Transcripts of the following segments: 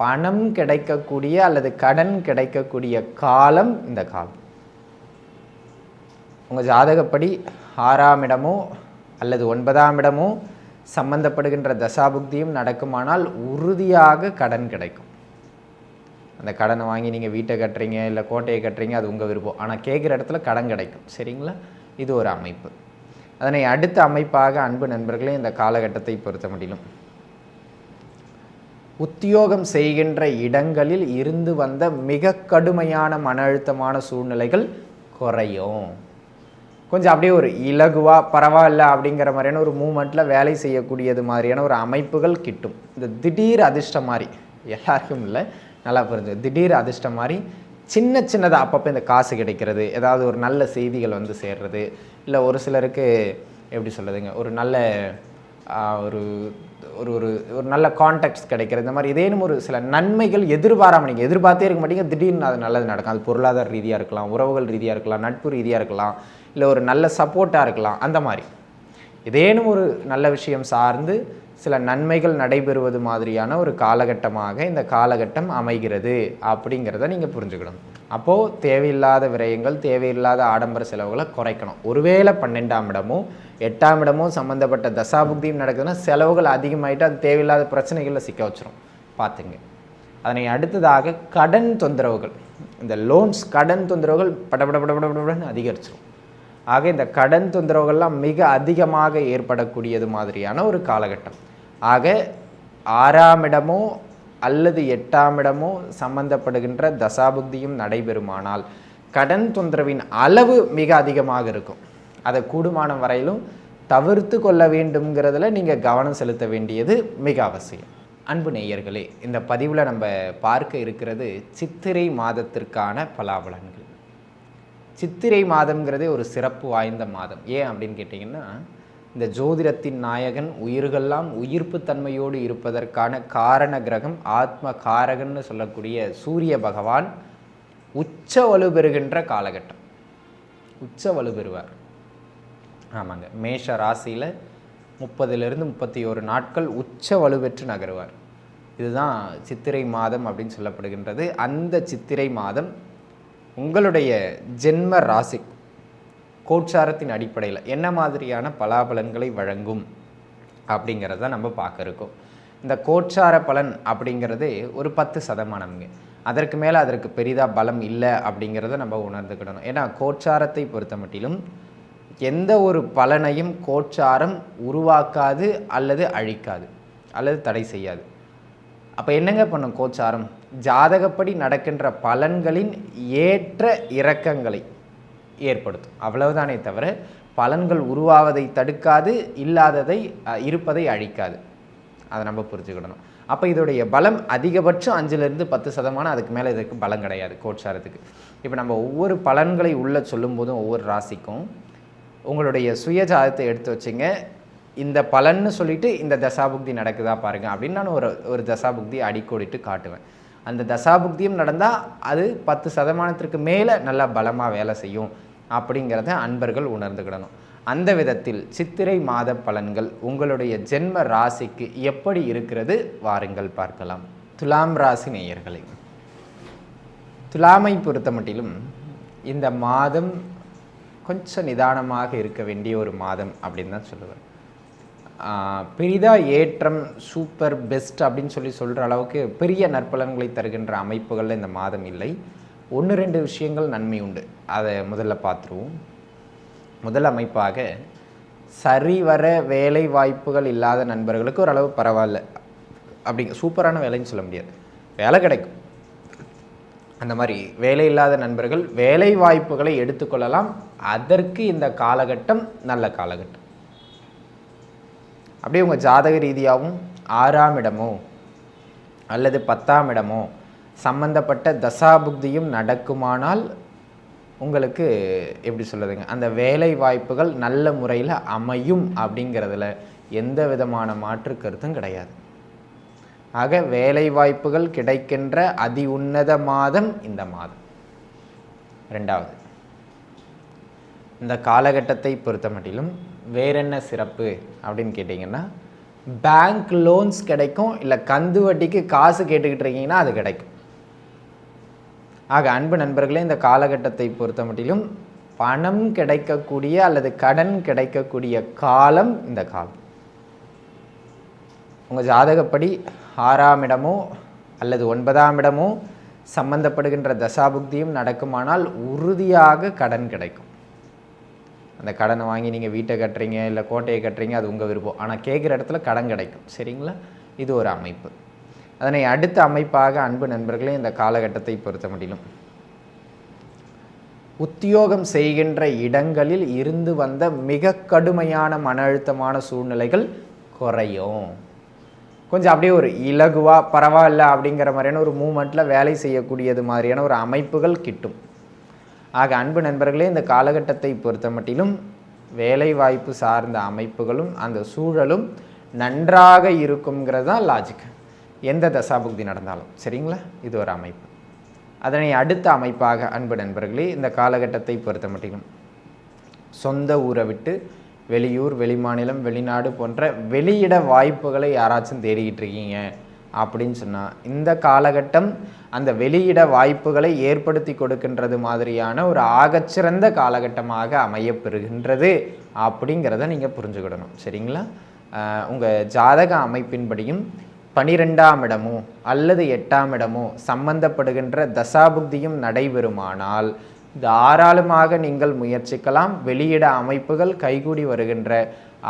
பணம் கிடைக்கக்கூடிய அல்லது கடன் கிடைக்கக்கூடிய காலம் இந்த காலம். உங்கள் ஜாதகப்படி ஆறாம் இடமோ அல்லது ஒன்பதாம் இடமோ சம்பந்தப்படுகின்ற தசாபுக்தியும் நடக்குமானால் உறுதியாக கடன் கிடைக்கும். அந்த கடனை வாங்கி நீங்கள் வீட்டை கட்டுறீங்க இல்லை கோட்டையை கட்டுறீங்க அது உங்கள் விருப்பம். ஆனால் கேட்குற இடத்துல கடன் கிடைக்கும். சரிங்களா? இது ஒரு அமைப்பு. அதனை அடுத்த அமைப்பாக அன்பு நண்பர்களே இந்த காலகட்டத்தை பொறுத்த முடியும் உத்தியோகம் செய்கின்ற இடங்களில் இருந்து வந்த மிக கடுமையான மன அழுத்தமான சூழ்நிலைகள் குறையும். கொஞ்சம் அப்படியே ஒரு இலகுவாக பரவாயில்ல அப்படிங்கிற மாதிரியான ஒரு மூமெண்ட்டில் வேலை செய்யக்கூடியது மாதிரியான ஒரு அமைப்புகள் கிட்டும். இந்த திடீர் அதிர்ஷ்டம் மாதிரி எல்லாருக்கும் இல்லை நல்லா புரிஞ்சு திடீர் அதிர்ஷ்டம் மாதிரி சின்ன சின்னதாக அப்பப்போ இந்த காசு கிடைக்கிறது ஏதாவது ஒரு நல்ல செய்திகள் வந்து சேர்றது இல்லை ஒரு சிலருக்கு எப்படி சொல்கிறதுங்க ஒரு நல்ல ஒரு ஒரு ஒரு ஒரு நல்ல கான்டாக்ட்ஸ் கிடைக்கிறது. இந்த மாதிரி ஏதேனும் ஒரு சில நன்மைகள் எதிர்பாராமல் நீங்கள் எதிர்பார்த்தே இருக்க மாட்டீங்க. திடீர்னு அது நல்லது நடக்கும். அது பொருளாதார ரீதியாக இருக்கலாம் உறவுகள் ரீதியாக இருக்கலாம் நட்பு ரீதியாக இருக்கலாம் இல்லை ஒரு நல்ல சப்போர்ட்டாக இருக்கலாம். அந்த மாதிரி. ஏதேனும் ஒரு நல்ல விஷயம் சார்ந்து சில நன்மைகள் நடைபெறுவது மாதிரியான ஒரு காலகட்டமாக இந்த காலகட்டம் அமைகிறது அப்படிங்கிறத நீங்கள் புரிஞ்சுக்கணும். அப்போது தேவையில்லாத விரயங்கள் தேவையில்லாத ஆடம்பர செலவுகளை குறைக்கணும். ஒருவேளை பன்னெண்டாம் இடமும் எட்டாம் இடமோ சம்மந்தப்பட்ட தசாபுக்தியும் நடக்குதுன்னா செலவுகள் அதிகமாயிட்டு அது தேவையில்லாத பிரச்சனைகளில் சிக்க வச்சிரும். பார்த்துங்க. அதனை அடுத்ததாக கடன் தொந்தரவுகள். இந்த லோன்ஸ் கடன் தொந்தரவுகள் படபட படபட அதிகரிச்சிடும் அதிகரிச்சிரும். ஆக இந்த கடன் தொந்தரவுகள்லாம் மிக அதிகமாக ஏற்படக்கூடியது மாதிரியான ஒரு காலகட்டம். ஆக ஆறாம் இடமோ அல்லது எட்டாம் இடமோ சம்பந்தப்படுகின்ற தசாபுக்தியும் நடைபெறுமானால் கடன் தொந்தரவின் அளவு மிக அதிகமாக இருக்கும். அதை கூடுமானம் வரையிலும் தவிர்த்து கொள்ள வேண்டும்ங்கிறதுல நீங்கள் கவனம் செலுத்த வேண்டியது மிக அவசியம். அன்பு நேயர்களே இந்த பதிவில் நம்ம பார்க்க இருக்கிறது சித்திரை மாதத்திற்கான பலாபலன்கள். சித்திரை மாதம்ங்கிறதே ஒரு சிறப்பு வாய்ந்த மாதம். ஏன் அப்படின்னு கேட்டிங்கன்னா இந்த ஜோதிடத்தின் நாயகன் உயிர்கள்லாம் உயிர்ப்பு தன்மையோடு இருப்பதற்கான காரண கிரகம் ஆத்ம காரகன்னு சொல்லக்கூடிய சூரிய பகவான் உச்ச வலு பெறுகின்ற காலகட்டம். உச்ச வலு பெறுவார் ஆமாங்க. மேஷ ராசியில் முப்பதுலேருந்து முப்பத்தி ஒரு நாட்கள் உச்ச வலுவெற்று நகருவார். இதுதான் சித்திரை மாதம் அப்படின்னு சொல்லப்படுகின்றது. அந்த சித்திரை மாதம் உங்களுடைய ஜென்ம ராசி கோட்சாரத்தின் அடிப்படையில் என்ன மாதிரியான பலாபலன்களை வழங்கும் அப்படிங்கிறத நம்ம பார்க்க இருக்கோம். இந்த கோட்சார பலன் அப்படிங்கிறது ஒரு பத்து சதமானம்ங்க. அதற்கு மேலே அதற்கு பெரிதாக பலம் இல்லை அப்படிங்கிறத நம்ம உணர்ந்துக்கிடணும். ஏன்னா கோட்சாரத்தை பொறுத்த மட்டிலும் எந்த ஒரு பலனையும் கோட்சாரம் உருவாக்காது அல்லது அழிக்காது அல்லது தடை செய்யாது. அப்போ என்னங்க பண்ணும் கோச்சாரம்? ஜாதகப்படி நடக்கின்ற பலன்களின் ஏற்ற இறக்கங்களை ஏற்படுத்தும். அவ்வளவுதானே தவிர பலன்கள் உருவாவதை தடுக்காது இல்லாததை இருப்பதை அழிக்காது. அதை நம்ம புரிஞ்சுக்கிடணும். அப்போ இதோடைய பலம் அதிகபட்சம் அஞ்சுலேருந்து பத்து சதமானம் அதுக்கு மேலே இதுக்கு பலம் கிடையாது கோட்சாரத்துக்கு இப்போ நம்ம ஒவ்வொரு பலன்களை உள்ள சொல்லும்போதும் ஒவ்வொரு ராசிக்கும் உங்களுடைய சுயஜாதத்தை எடுத்து வச்சுங்க. இந்த பலன்னு சொல்லிட்டு இந்த தசாபுக்தி நடக்குதா பாருங்கள் அப்படின்னு நான் ஒரு ஒரு தசாபுக்தி அடிக்கோடிட்டு காட்டுவேன். அந்த தசாபுக்தியும் நடந்தால் அது பத்து சதமானத்திற்கு மேலே நல்லா பலமாக வேலை செய்யும் அப்படிங்கிறத அன்பர்கள் உணர்ந்துக்கிடணும் அந்த விதத்தில் சித்திரை மாத பலன்கள் உங்களுடைய ஜென்ம ராசிக்கு எப்படி இருக்கிறது வாருங்கள் பார்க்கலாம். துலாம் ராசி நேயர்களை. துலாமை பொறுத்த மட்டிலும் இந்த மாதம் கொஞ்சம் நிதானமாக இருக்க வேண்டிய ஒரு மாதம் அப்படின்னு தான் சொல்லுவேன். பெரிதாக ஏற்றம் சூப்பர் பெஸ்ட் அப்படின்னு சொல்லி சொல்கிற அளவுக்கு பெரிய நற்பலன்களை தருகின்ற அமைப்புகளில் இந்த மாதம் இல்லை. ஒன்று ரெண்டு விஷயங்கள் நன்மை உண்டு. அதை முதல்ல பார்த்துருவோம். முதல் அமைப்பாக சரிவர வேலை வாய்ப்புகள் இல்லாத நண்பர்களுக்கு ஓரளவு பரவாயில்ல. அப்படிங்க சூப்பரான வேலைன்னு சொல்ல முடியாது. வேலை கிடைக்கும். அந்த மாதிரி வேலை இல்லாத நண்பர்கள் வேலை வாய்ப்புகளை எடுத்துக்கொள்ளலாம். அதற்கு இந்த காலகட்டம் நல்ல காலகட்டம். அப்படியே உங்கள் ஜாதக ரீதியாகவும் ஆறாம் இடமோ அல்லது பத்தாம் இடமோ சம்பந்தப்பட்ட தசாபுக்தியும் நடக்குமானால் உங்களுக்கு எப்படி சொல்லுதுங்க அந்த வேலை வாய்ப்புகள் நல்ல முறையில் அமையும் அப்படிங்கிறதுல எந்த விதமான மாற்று கருத்தும் கிடையாது. ஆக வேலை வாய்ப்புகள் கிடைக்கின்ற அதி உன்னத மாதம் இந்த மாதம். ரெண்டாவது இந்த காலகட்டத்தை பொறுத்த மட்டிலும் வேறென்ன சிறப்பு அப்படின்னு கேட்டிங்கன்னா பேங்க் லோன்ஸ் கிடைக்கும் இல்லை கந்து வட்டிக்கு காசு கேட்டுக்கிட்டு இருக்கீங்கன்னா அது கிடைக்கும். ஆக அன்பு நண்பர்களே இந்த காலகட்டத்தை பொறுத்த மட்டிலும் பணம் கிடைக்கக்கூடிய அல்லது கடன் கிடைக்கக்கூடிய காலம் இந்த காலம். உங்கள் ஜாதகப்படி ஆறாம் இடமோ அல்லது ஒன்பதாம் இடமோ சம்பந்தப்படுகின்ற தசாபுக்தியும் நடக்குமானால் உறுதியாக கடன் கிடைக்கும். அந்த கடனை வாங்கி நீங்கள் வீட்டை கட்டுறீங்க இல்லை கோட்டையை கட்டுறீங்க அது உங்கள் விருப்பம். ஆனால் கேட்குற இடத்துல கடன் கிடைக்கும். சரிங்களா? இது ஒரு அமைப்பு. அதனை அடுத்த அமைப்பாக அன்பு நண்பர்களே இந்த காலகட்டத்தை பொறுத்த முடியும் உத்தியோகம் செய்கின்ற இடங்களில் இருந்து வந்த மிக கடுமையான மன அழுத்தமான சூழ்நிலைகள் குறையும். கொஞ்சம் அப்படியே ஒரு இலகுவா பரவாயில்ல அப்படிங்கிற மாதிரியான ஒரு மூமெண்ட்டில் வேலை செய்யக்கூடியது மாதிரியான ஒரு அமைப்புகள் கிட்டும். ஆக அன்பு நண்பர்களே இந்த காலகட்டத்தை பொறுத்த மட்டிலும் வேலை வாய்ப்பு சார்ந்த அமைப்புகளும் அந்த சூழலும் நன்றாக இருக்குங்கிறது தான் லாஜிக் எந்த தசாபுக்தி நடந்தாலும். சரிங்களா? இது ஒரு அமைப்பு. அதனை அடுத்த அமைப்பாக அன்பு நண்பர்களே இந்த காலகட்டத்தை பொறுத்த மட்டிலும் சொந்த ஊரை விட்டு வெளியூர் வெளிமாநிலம் வெளிநாடு போன்ற வெளியிட வாய்ப்புகளை யாராச்சும் தேடிக்கிட்டு இருக்கீங்க அப்படின்னு சொன்னால் இந்த காலகட்டம் அந்த வெளியிட வாய்ப்புகளை ஏற்படுத்தி கொடுக்கின்றது மாதிரியான ஒரு ஆகச்சிறந்த காலகட்டமாக அமையப்பெறுகின்றது அப்படிங்கிறத நீங்கள் புரிஞ்சுக்கிடணும். சரிங்களா? உங்கள் ஜாதக அமைப்பின்படியும் பனிரெண்டாம் இடமோ அல்லது எட்டாம் இடமோ சம்பந்தப்படுகின்ற தசாபுக்தியும் நடைபெறுமானால் தாராளமாக நீங்கள் முயற்சிக்கலாம். வெளியிட அமைப்புகள் கைகூடி வருகின்ற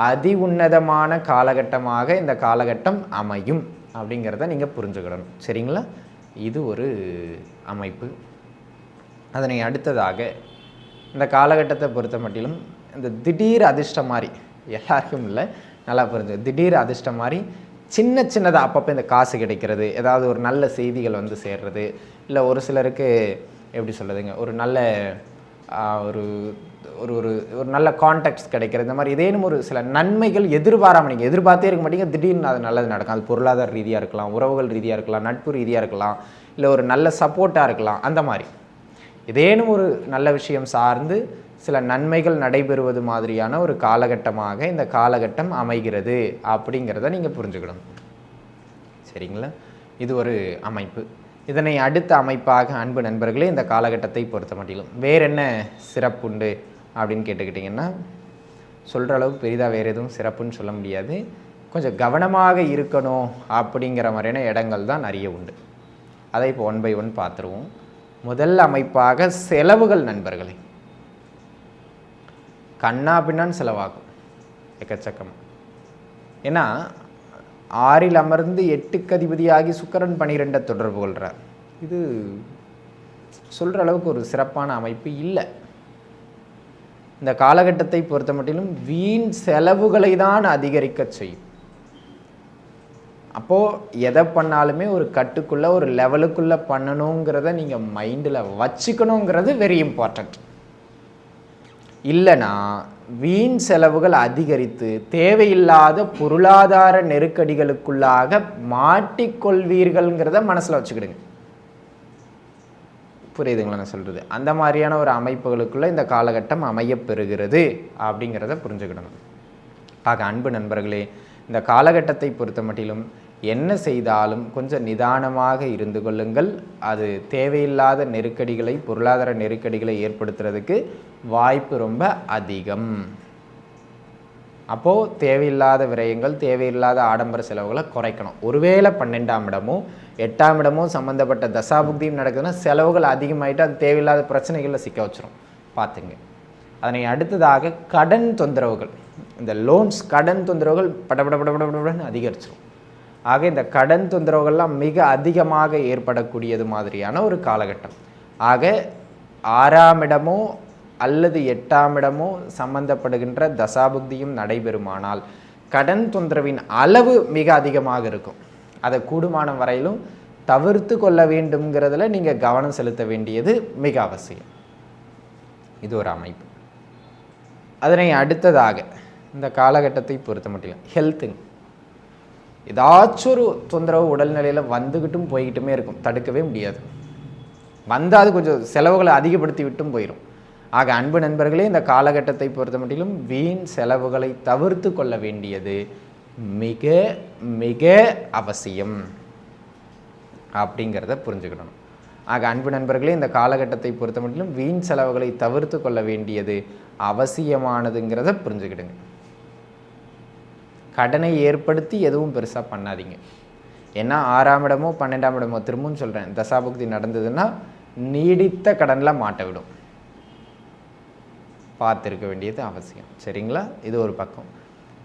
அதி உன்னதமான காலகட்டமாக இந்த காலகட்டம் அமையும். அப்படிங்கிறத நீங்கள் புரிஞ்சுக்கிடணும். சரிங்களா? இது ஒரு அமைப்பு. அதனை அடுத்ததாக இந்த காலகட்டத்தை பொறுத்த மட்டிலும் இந்த திடீர் அதிர்ஷ்டம் மாதிரி எல்லாருக்கும் இல்லை நல்லா புரிஞ்சு திடீர் அதிர்ஷ்டம் மாதிரி சின்ன சின்னதாக அப்பப்போ இந்த காசு கிடைக்கிறது. ஏதாவது ஒரு நல்ல செய்திகள் வந்து சேர்றது. இல்லை ஒரு சிலருக்கு எப்படி சொல்கிறதுங்க ஒரு நல்ல ஒரு ஒரு ஒரு ஒரு நல்ல கான்டாக்ட்ஸ் கிடைக்கிற இந்த மாதிரி இதேனும் ஒரு சில நன்மைகள் எதிர்பாராமல் நீங்கள் எதிர்பார்த்தே இருக்க மாட்டீங்க. திடீர்னு அது நல்லது நடக்கும். அது பொருளாதார ரீதியாக இருக்கலாம் உறவுகள் ரீதியாக இருக்கலாம் நட்பு ரீதியாக இருக்கலாம் இல்லை ஒரு நல்ல சப்போர்ட்டாக இருக்கலாம். அந்த மாதிரி. இதேனும் ஒரு நல்ல விஷயம் சார்ந்து சில நன்மைகள் நடைபெறுவது மாதிரியான ஒரு காலகட்டமாக இந்த காலகட்டம் அமைகிறது அப்படிங்கிறத நீங்கள் புரிஞ்சுக்கணும். சரிங்களா? இது ஒரு அமைப்பு. இதனை அடுத்த அமைப்பாக அன்பு நண்பர்களே இந்த காலகட்டத்தை பொறுத்த மட்டிலும். வேற என்ன சிறப்புண்டு அப்படின்னு கேட்டுக்கிட்டிங்கன்னா சொல்கிற அளவுக்கு பெரிதாக வேறு எதுவும் சிறப்புன்னு சொல்ல முடியாது. கொஞ்சம் கவனமாக இருக்கணும் அப்படிங்கிற மாதிரியான இடங்கள் தான் நிறைய உண்டு. அதை இப்போ ஒன் பை ஒன் பார்த்துருவோம். முதல் அமைப்பாக செலவுகள் நண்பர்களே. கண்ணா பின்னான்னு செலவாகும். எக்கச்சக்கம். ஏன்னா ஆறில் அமர்ந்து எட்டுக்கு அதிபதியாகி சுக்கரன் பனிரெண்டை தொடர்பு கொள்கிறார் இது சொல்கிற அளவுக்கு ஒரு சிறப்பான அமைப்பு இல்லை. இந்த காலகட்டத்தை பொறுத்த மட்டிலும் வீண் செலவுகளை தான் அதிகரிக்க செய்யும். அப்போது எதை பண்ணாலுமே ஒரு கட்டுக்குள்ளே ஒரு லெவலுக்குள்ளே பண்ணணுங்கிறத நீங்கள் மைண்டில் வச்சுக்கணுங்கிறது வெரி இம்பார்ட்டண்ட் இல்லைனா வீண் செலவுகள் அதிகரித்து தேவையில்லாத பொருளாதார நெருக்கடிகளுக்குள்ளாக மாட்டிக்கொள்வீர்கள்ங்கிறத மனசில் வச்சுக்கிடுங்க. புரியுதுங்களா நான் சொல்கிறது அந்த மாதிரியான ஒரு அமைப்புகளுக்குள்ளே இந்த காலகட்டம் அமையப்பெறுகிறது அப்படிங்கிறத புரிஞ்சுக்கிடணும். ஆக அன்பு நண்பர்களே இந்த காலகட்டத்தை பொறுத்த மட்டிலும் என்ன செய்தாலும் கொஞ்சம் நிதானமாக இருந்து கொள்ளுங்கள். அது தேவையில்லாத நெருக்கடிகளை பொருளாதார நெருக்கடிகளை ஏற்படுத்துறதுக்கு வாய்ப்பு ரொம்ப அதிகம். அப்போது தேவையில்லாத விரயங்கள் தேவையில்லாத ஆடம்பர செலவுகளை குறைக்கணும். ஒருவேளை பன்னெண்டாம் இடமும் எட்டாம் இடமும் சம்மந்தப்பட்ட தசாபுக்தியும் நடக்குதுன்னா செலவுகள் அதிகமாகிட்டு அது தேவையில்லாத பிரச்சனைகளில் சிக்க வச்சிரும். பார்த்துங்க. அதனை அடுத்ததாக கடன் தொந்தரவுகள். இந்த லோன்ஸ் கடன் தொந்தரவுகள் படபட படபடன்னு அதிகரிச்சிடும் ஆக இந்த கடன் தொந்தரவுகள்லாம் மிக அதிகமாக ஏற்படக்கூடியது மாதிரியான ஒரு காலகட்டம். ஆக ஆறாம் இடமோ அல்லது எட்டாம் இடமோ சம்பந்தப்படுகின்ற தசாபுக்தியும் நடைபெறுமானால் கடன் தொந்தரவின் அளவு மிக அதிகமாக இருக்கும். அதை கூடுமான வரையிலும் தவிர்த்து கொள்ள வேண்டும்ங்கிறதுல நீங்கள் கவனம் செலுத்த வேண்டியது மிக அவசியம். இது ஒரு அமைப்பு. அதனை அடுத்ததாக இந்த காலகட்டத்தை பொறுத்த மட்டும் ஹெல்த்துங்க ஏதாச்சும் ஒரு தொந்தரவு உடல்நிலையில் வந்துக்கிட்டும் போய்கிட்டுமே இருக்கும். தடுக்கவே முடியாது. வந்தால் அது கொஞ்சம் செலவுகளை அதிகப்படுத்தி விட்டும் போயிடும் ஆக அன்பு நண்பர்களே இந்த காலகட்டத்தை பொறுத்த மட்டிலும் வீண் செலவுகளை தவிர்த்து கொள்ள வேண்டியது மிக மிக அவசியம் அப்படிங்கிறத புரிஞ்சுக்கிடணும் ஆக அன்பு நண்பர்களே இந்த காலகட்டத்தை பொறுத்த மட்டிலும் வீண் செலவுகளை தவிர்த்து கொள்ள வேண்டியது அவசியமானதுங்கிறத புரிஞ்சுக்கிடுங்க. கடனை ஏற்படுத்தி எதுவும் பெருசாக பண்ணாதீங்க. ஏன்னா ஆறாம் இடமோ பன்னெண்டாம் இடமோ திரும்பவும் சொல்கிறேன் தசாபக்தி நடந்ததுன்னா நீடித்த கடனில் மாட்ட விடும். பார்த்துருக்க வேண்டியது அவசியம். சரிங்களா? இது ஒரு பக்கம்.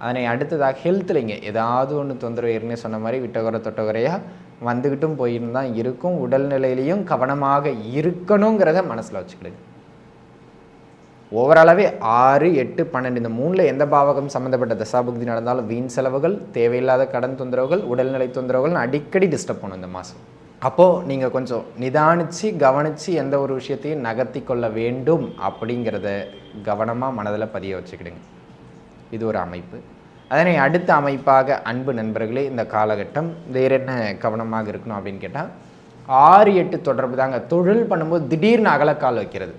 அதனை அடுத்ததாக ஹெல்த்லைங்க ஏதாவது ஒன்று தொந்தரவு ஏற்கனவே சொன்ன மாதிரி விட்டகுறை தொட்டகுறையாக வந்துக்கிட்டும் போயின்னு தான் இருக்கும். உடல்நிலையிலையும் கவனமாக இருக்கணுங்கிறத மனசில் வச்சுக்கிடுங்க. ஓவராலாகவே ஆறு எட்டு பன்னெண்டு இந்த மூணில் எந்த பாவகம் சம்மந்தப்பட்ட தசாபுக்தி நடந்தாலும் வீண் செலவுகள் தேவையில்லாத கடன் தொந்தரவுகள் உடல்நிலை தொந்தரவுகள் அடிக்கடி டிஸ்டர்ப் பண்ணும் இந்த மாதம் அப்போது நீங்கள் கொஞ்சம் நிதானித்து கவனித்து எந்த ஒரு விஷயத்தையும் நகர்த்தி கொள்ள வேண்டும் அப்படிங்கிறத கவனமாக மனதில் பதிய வச்சுக்கிடுங்க. இது ஒரு அமைப்பு. அதனை அடுத்த அமைப்பாக அன்பு நண்பர்களே இந்த காலகட்டம் வேறு என்ன கவனமாக இருக்கணும் அப்படின்னு கேட்டால் ஆறு எட்டு தொடர்பு தாங்க. தொழில் பண்ணும்போது திடீர்னு அகலக்கால் வைக்கிறது.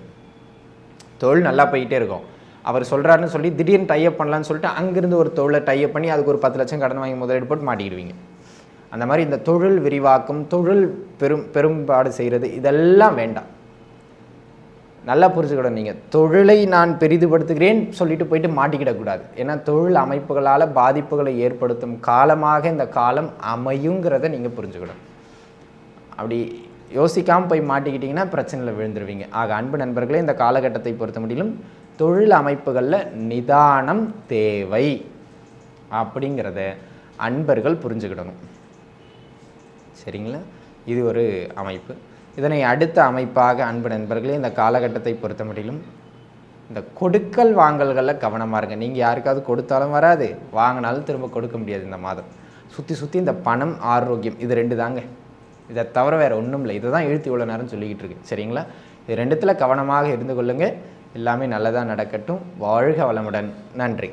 தொழில் நல்லா போயிட்டே இருக்கும். அவர் சொல்கிறாருன்னு சொல்லி திடீர்னு டைப் பண்ணலான்னு சொல்லிட்டு அங்கேருந்து ஒரு தொழிலை டைப் பண்ணி அதுக்கு ஒரு பத்து லட்சம் கடன் வாங்கி முதலீடு போட்டு மாட்டிடுவீங்க அந்த மாதிரி இந்த தொழில் விரிவாக்கம் தொழில் பெரும் பெரும்பாடு செய்கிறது இதெல்லாம் வேண்டாம். நல்லா புரிஞ்சுக்கணும் நீங்கள் தொழிலை நான் பெரிதுபடுத்துகிறேன் சொல்லிட்டு போயிட்டு மாட்டிக்கிடக்கூடாது. ஏன்னா தொழில் அமைப்புகளால் பாதிப்புகளை ஏற்படுத்தும் காலமாக இந்த காலம் அமையுங்கிறத நீங்கள் புரிஞ்சுக்கணும். அப்படி யோசிக்காமல் போய் மாட்டிக்கிட்டிங்கன்னா பிரச்சனையில் விழுந்துருவீங்க. ஆக அன்பு நண்பர்களே இந்த காலகட்டத்தை பொறுத்த முடியலும் தொழில் அமைப்புகளில் நிதானம் தேவை அப்படிங்கிறத அன்பர்கள் புரிஞ்சுக்கிடணும். சரிங்களா? இது ஒரு அமைப்பு. இதனை அடுத்த அமைப்பாக அன்பு நண்பர்களே இந்த காலகட்டத்தை பொறுத்த முடியலும் இந்த கொடுக்கல் வாங்கல்களில் கவனமாக இருங்க. நீங்கள் யாருக்காவது கொடுத்தாலும் வராது. வாங்கினாலும் திரும்ப கொடுக்க முடியாது இந்த மாதம். சுற்றி சுற்றி இந்த பணம் ஆரோக்கியம் இது ரெண்டு தாங்க இதை தவிர வேறு ஒன்றும் இல்லை இதை தான் இழுத்து இவ்வளோ நேரம் சொல்லிக்கிட்டு இருக்கு. சரிங்களா? இது ரெண்டுத்தில் கவனமாக இருந்து கொள்ளுங்கள் எல்லாமே நல்லதாக நடக்கட்டும். வாழ்க வளமுடன். நன்றி.